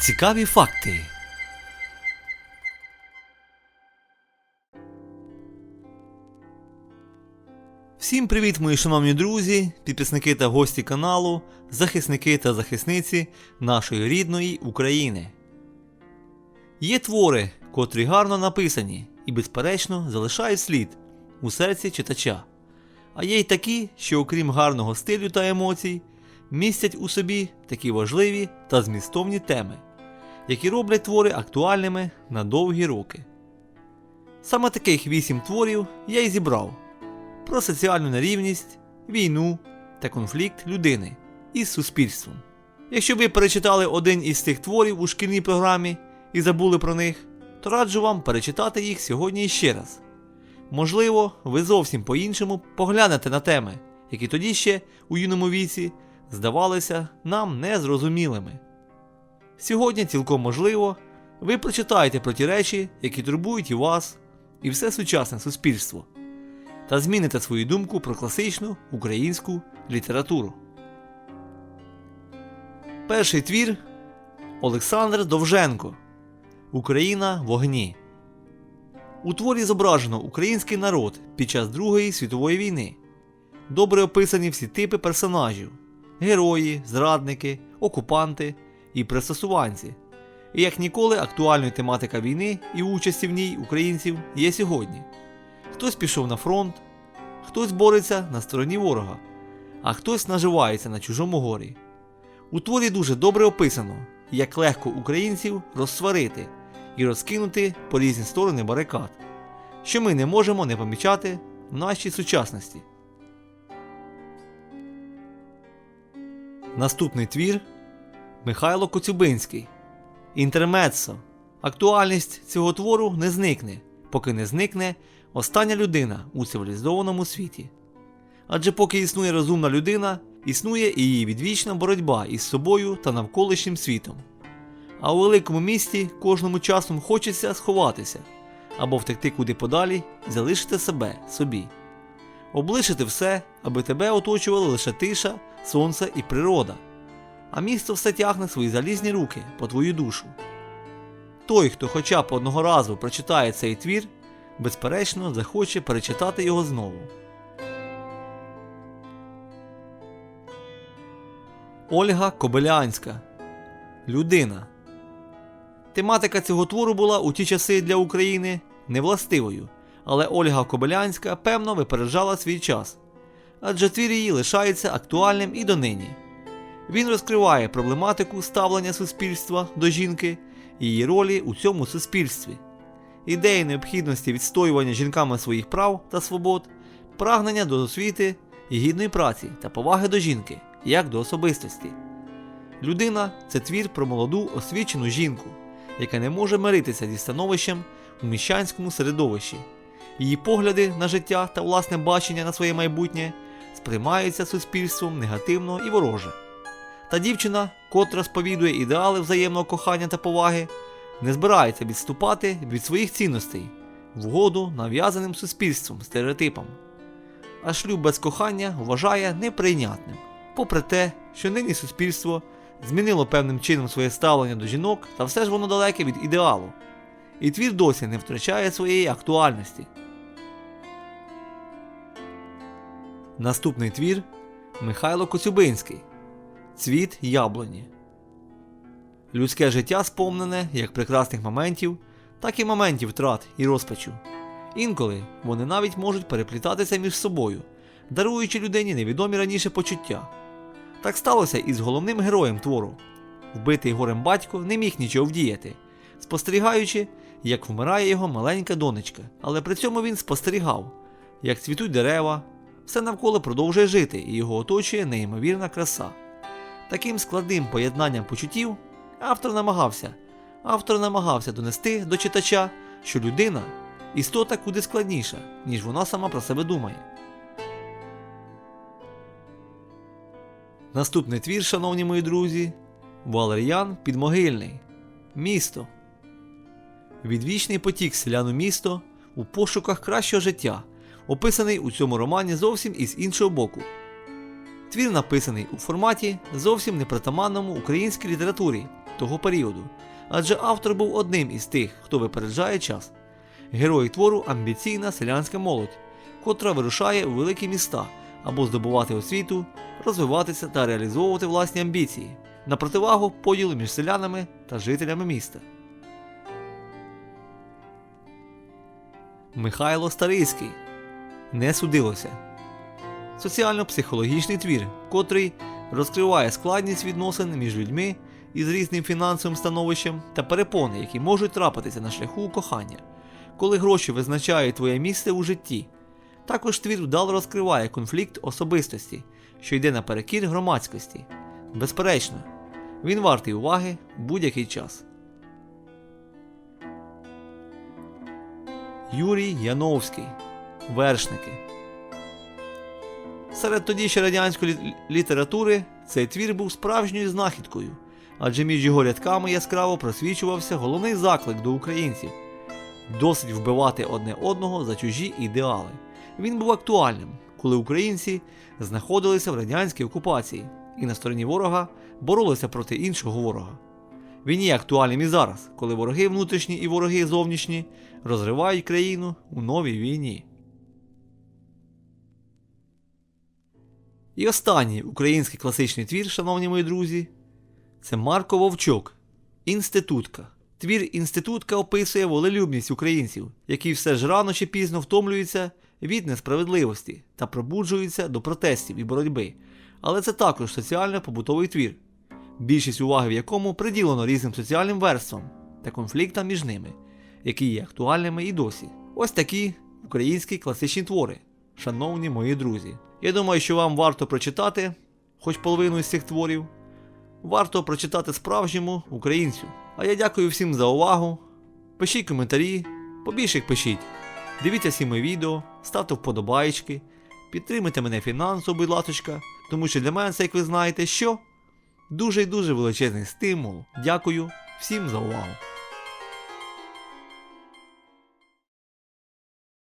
Цікаві факти. Всім привіт, мої шановні друзі, підписники та гості каналу, захисники та захисниці нашої рідної України. Є твори, котрі гарно написані і, безперечно, залишають слід у серці читача. А є й такі, що, окрім гарного стилю та емоцій, містять у собі такі важливі та змістовні теми, які роблять твори актуальними на довгі роки. Саме таких вісім творів я й зібрав про соціальну нерівність, війну та конфлікт людини із суспільством. Якщо ви перечитали один із цих творів у шкільній програмі і забули про них, то раджу вам перечитати їх сьогодні іще раз. Можливо, ви зовсім по-іншому поглянете на теми, які тоді ще у юному віці здавалися нам незрозумілими. Сьогодні цілком можливо, ви прочитаєте про ті речі, які турбують і вас, і все сучасне суспільство, та зміните свою думку про класичну українську літературу. Перший твір Олександр Довженко Україна в огні. У творі зображено український народ під час Другої світової війни. Добре описані всі типи персонажів: герої, зрадники, окупанти і пристосуванці. І як ніколи актуальною тематика війни і участі в ній українців є сьогодні. Хтось пішов на фронт, хтось бореться на стороні ворога, а хтось наживається на чужому горі. У творі дуже добре описано, як легко українців розсварити і розкинути по різні сторони барикад, що ми не можемо не помічати в нашій сучасності. Наступний твір Михайло Коцюбинський. Інтермеццо. Актуальність цього твору не зникне, поки не зникне остання людина у цивілізованому світі. Адже поки існує розумна людина, існує і її відвічна боротьба із собою та навколишнім світом. А у великому місті кожному часом хочеться сховатися або втекти куди подалі і залишити себе собі. Облишити все, аби тебе оточували лише тиша, сонце і природа. А місто все тягне свої залізні руки по твою душу. Той, хто хоча б одного разу прочитає цей твір, безперечно захоче перечитати його знову. Ольга Кобилянська Людина. Тематика цього твору була у ті часи для України невластивою, але Ольга Кобилянська певно випереджала свій час, адже твір її лишається актуальним і донині. Він розкриває проблематику ставлення суспільства до жінки і її ролі у цьому суспільстві, ідеї необхідності відстоювання жінками своїх прав та свобод, прагнення до освіти і гідної праці та поваги до жінки як до особистості. Людина це твір про молоду освічену жінку, яка не може миритися зі становищем у міщанському середовищі. Її погляди на життя та власне бачення на своє майбутнє сприймаються суспільством негативно і вороже. Та дівчина, котра сповідує ідеали взаємного кохання та поваги, не збирається відступати від своїх цінностей в угоду нав'язаним суспільством стереотипам. А шлюб без кохання вважає неприйнятним, попри те, що нині суспільство змінило певним чином своє ставлення до жінок, та все ж воно далеке від ідеалу, і твір досі не втрачає своєї актуальності. Наступний твір Михайло Коцюбинський Цвіт яблуні. Людське життя сповнене як прекрасних моментів, так і моментів втрат і розпачу. Інколи вони навіть можуть переплітатися між собою, даруючи людині невідомі раніше почуття. Так сталося і з головним героєм твору. Вбитий горем батько не міг нічого вдіяти, спостерігаючи, як вмирає його маленька донечка, але при цьому він спостерігав, як цвітуть дерева, все навколо продовжує жити і його оточує неймовірна краса. Таким складним поєднанням почуттів автор намагався, автор намагався донести до читача, що людина істота куди складніша, ніж вона сама про себе думає. Наступний твір, шановні мої друзі, Валер'ян Підмогильний. Місто. Відвічний потік селян у місто у пошуках кращого життя, описаний у цьому романі зовсім із іншого боку. Твір написаний у форматі зовсім непритаманному українській літературі того періоду, адже автор був одним із тих, хто випереджає час. Герої твору амбіційна селянська молодь, котра вирушає у великі міста або здобувати освіту, розвиватися та реалізовувати власні амбіції на противагу поділу між селянами та жителями міста. Михайло Старицький не судилося. Соціально-психологічний твір, котрий розкриває складність відносин між людьми із різним фінансовим становищем та перепони, які можуть трапитися на шляху кохання, коли гроші визначають твоє місце у житті. Також твір вдало розкриває конфлікт особистості, що йде наперекір громадськості. Безперечно, він вартий уваги будь-який час. Юрій Яновський. Вершники. Серед тоді ще радянської літератури цей твір був справжньою знахідкою, адже між його рядками яскраво просвічувався головний заклик до українців досить вбивати одне одного за чужі ідеали. Він був актуальним, коли українці знаходилися в радянській окупації і на стороні ворога боролися проти іншого ворога. Він є актуальним і зараз, коли вороги внутрішні і вороги зовнішні розривають країну у новій війні. І останній український класичний твір, шановні мої друзі, це Марко Вовчок Інститутка. Твір Інститутка описує волелюбність українців, які все ж рано чи пізно втомлюються від несправедливості та пробуджуються до протестів і боротьби. Але це також соціально-побутовий твір, більшість уваги в якому приділено різним соціальним верствам та конфліктам між ними, які є актуальними і досі. Ось такі українські класичні твори, шановні мої друзі. Я думаю, що вам варто прочитати хоч половину з цих творів. Варто прочитати справжньому українцю. А я дякую всім за увагу. Пишіть коментарі, побільше їх пишіть. Дивіться всі мої відео, ставте вподобайки, підтримуйте мене фінансово, будь ласочка, тому що для мене це, як ви знаєте, що дуже і дуже величезний стимул. Дякую всім за увагу.